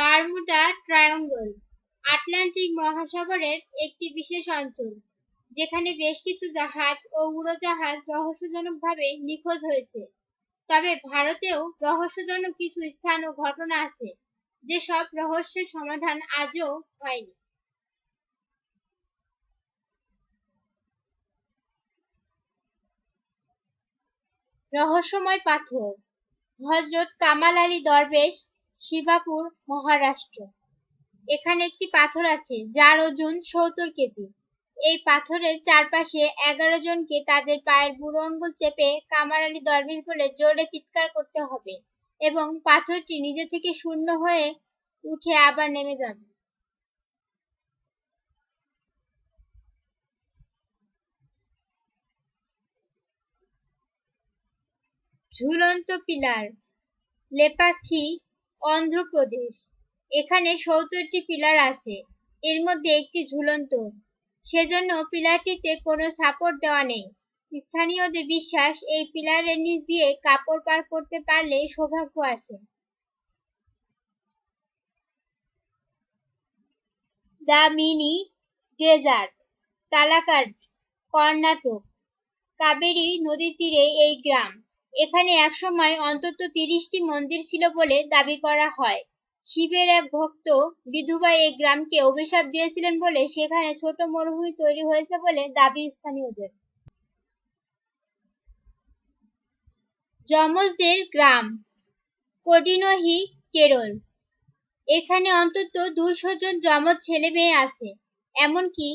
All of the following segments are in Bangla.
বারমুডা ট্রায়াঙ্গল, আটলান্টিক মহাসাগরের একটি বিশেষ অঞ্চল, যেখানে বেশ কিছু জাহাজ ও উড়োজাহাজ রহস্যজনকভাবে নিখোঁজ হয়েছে। তবে ভারতেও রহস্যজনক কিছু স্থান ও ঘটনা আছে, যেসব রহস্যের সমাধান আজও হয়নি। রহস্যময় পাথর, হজরত কামাল আলী দরবেশ শিবাপুর, মহারাষ্ট্র। এখানে একটি পাথর আছে, যার ওজন সত্তর কেজি। এই পাথরের চারপাশে এগারো জনকে তাদের পায়ের বুড়ো আঙ্গুল চেপে কামার আলী দরবেশ বলে জোরে চিৎকার করতে হবে এবং পাথরটি নিজে থেকে শূন্য হয়ে উঠে আবার নেমে যাবে। ঝুলন্ত পিলার লেপাক্ষী অন্ধ্রপ্রদেশ। এখানে সত্তরটি পিলার আছে। এর মধ্যে একটি ঝুলন্ত। সেজন্য পিলারটিতে কোনো সাপোর্ট দেওয়া নেই। স্থানীয়দের বিশ্বাস, এই পিলারের নিচ দিয়ে কাপড় পার করতে পারলে সৌভাগ্য আসে the mini desert Talakad Karnataka. Kaveri নদীর তীরে এই গ্রাম। এখানে একসময় অন্তত তিরিশটি মন্দির ছিল বলে দাবি করা হয়। শিবের এক ভক্ত বিধুবা এই গ্রামকে অভিশাপ দিয়েছিলেন বলে সেখানে ছোট মরুভূমি তৈরি হয়েছে বলে দাবি স্থানীয়দের। যমজদের গ্রাম, কডিনহি, কেরল। এখানে অন্তত দুইশো জন যমজ ছেলে মেয়ে আছে, এমনকি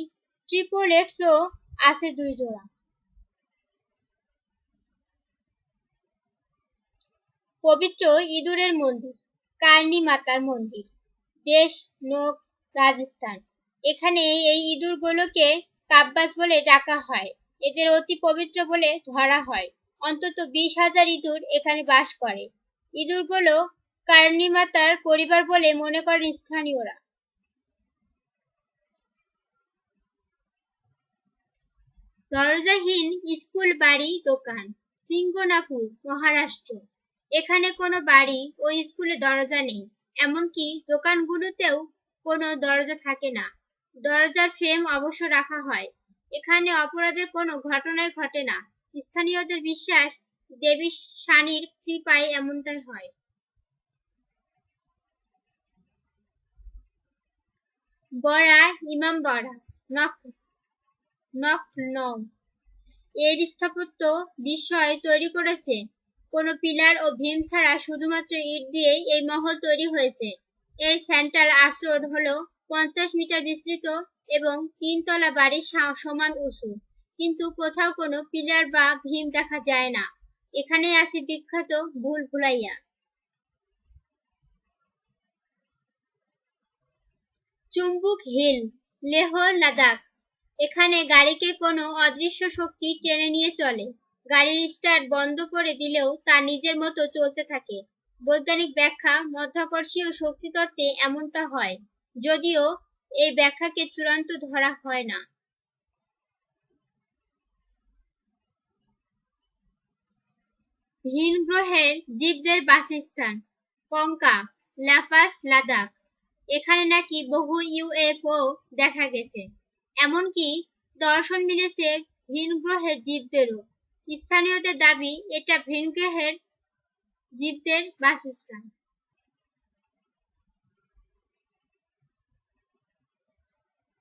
ট্রিপোলেটসও আছে দুই জোড়া পবিত্র ইঁদুরের মন্দির, কার্নি মাতার মন্দির, দেশ নোক রাজস্থান। এখানে এই ইঁদুরগুলোকে কাব্বাস বলে ডাকা হয়। এদের অতি পবিত্র বলে ধরা হয়। অন্তত বিশ হাজার ইঁদুর এখানে বাস করে। ইঁদুরগুলো কার্নি মাতার পরিবার বলে মনে করেন স্থানীয়রা। দরজাহীন স্কুল বাড়ি দোকান সিঙ্গনাপুর মহারাষ্ট্র। এখানে কোনো বাড়ি ও স্কুলে দরজা নেই, এমনকি দোকানগুলোতেও কোনো দরজা থাকে না। দরজার ফ্রেম অবশ্য রাখা হয়। এখানে অপরাধের কোনো ঘটনাই ঘটে না। স্থানীয়দের বিশ্বাস দেবী শানির কৃপায় এমনটাই হয়। বড়া, ইমাম বড়া, নখ নখ নম এর স্থাপত্য বিস্ময় তৈরি করেছে। কোনো পিলার ও ভীম ছাড়া শুধুমাত্র ইট দিয়েই এই মহল তৈরি হয়েছে। এর সেন্ট্রাল আর্চ রোড হলো পঞ্চাশ মিটার বিস্তৃত এবং তিনতলা বাড়ির সমান উঁচু। কিন্তু কোথাও কোনো পিলার বা ভীম দেখা যায় না। এখানে আছে বিখ্যাত ভুল ভুলাইয়া। চুম্বুক হিল, লেহ লাদাখ। এখানে গাড়িকে কোনো অদৃশ্য শক্তি টেনে নিয়ে চলে। গাড়ির স্টার্ট বন্ধ করে দিলেও তা নিজের মতো চলতে থাকে। বৈজ্ঞানিক ব্যাখ্যা মধ্যাকর্ষীয় শক্তি তত্ত্বে এমনটা হয়, যদিও এই ব্যাখ্যাকে চূড়ান্ত ধরা হয় না। ভিন গ্রহের জীবদের বাসস্থান, কঙ্কা, লাফাস, লাদাখ। এখানে নাকি বহু ইউএফও দেখা গেছে। এমনকি দর্শন মিলেছে ভিন গ্রহের জীবদেরও। স্থানীয়দের দাবি, এটা ভিনগ্রহের জীবদের বাসস্থান।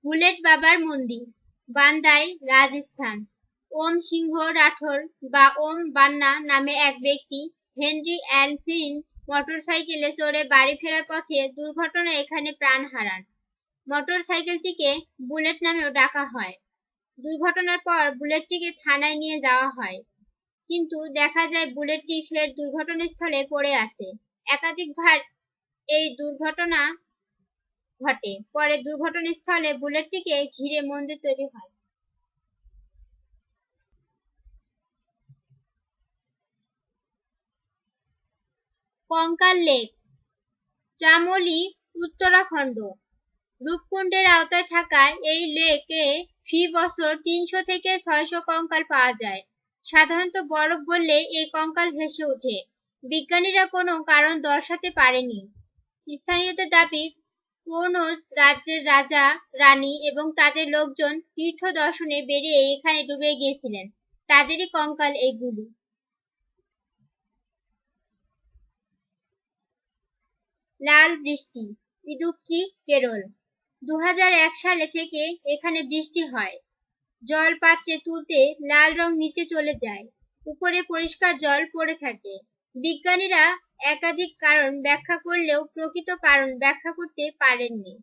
বুলেট বাবার মন্দির, বান্দাই রাজস্থান। ওম সিংহ রাঠোর বা ওম বান্না নামে এক ব্যক্তি, হেনরি অ্যান্ড ফিন, মোটরসাইকেলে চড়ে বাড়ি ফেরার পথে দুর্ঘটনায় এখানে প্রাণ হারান। মোটরসাইকেলটিকে বুলেট নামেও ডাকা হয়। দুর্ঘটনার পর বুলেটটিকে থানায় নিয়ে যাওয়া হয়। কিন্তু দেখা যায় বুলেটটি ফের দুর্ঘটনাস্থলে পড়ে আছে একাধিকবার এই দুর্ঘটনা ঘটে। পরে দুর্ঘটনাস্থলে বুলেটটিকে ঘিরে মন্দির তৈরি হয়। কঙ্কাল লেক, চামলি, উত্তরাখণ্ড। রূপকুণ্ডের আওতায় থাকা এই লেকে ফি বছর তিনশো থেকে ছয়শো কঙ্কাল পাওয়া যায়। সাধারণত বরফ বললে এই কঙ্কাল ভেসে ওঠে। বিজ্ঞানীরা কোনো কারণ দর্শাতে পারেনি। স্থানীয়দের দাবি, কোনজ রাজ্যের রাজা, রানী এবং তাদের লোকজন তীর্থ দর্শনে বেরিয়ে এখানে ডুবে গিয়েছিলেন। তাদেরই কঙ্কাল এগুলি। লাল বৃষ্টি, ইদুক্কি, কেরল। দু হাজার এক সালে থেকে এখানে বৃষ্টি হয়। জল পাত্রে তুলতে লাল রং নিচে চলে যায়। উপরে পরিষ্কার জল পড়ে থাকে। বিজ্ঞানীরা একাধিক কারণ ব্যাখ্যা করলেও প্রকৃত কারণ ব্যাখ্যা করতে পারেননি।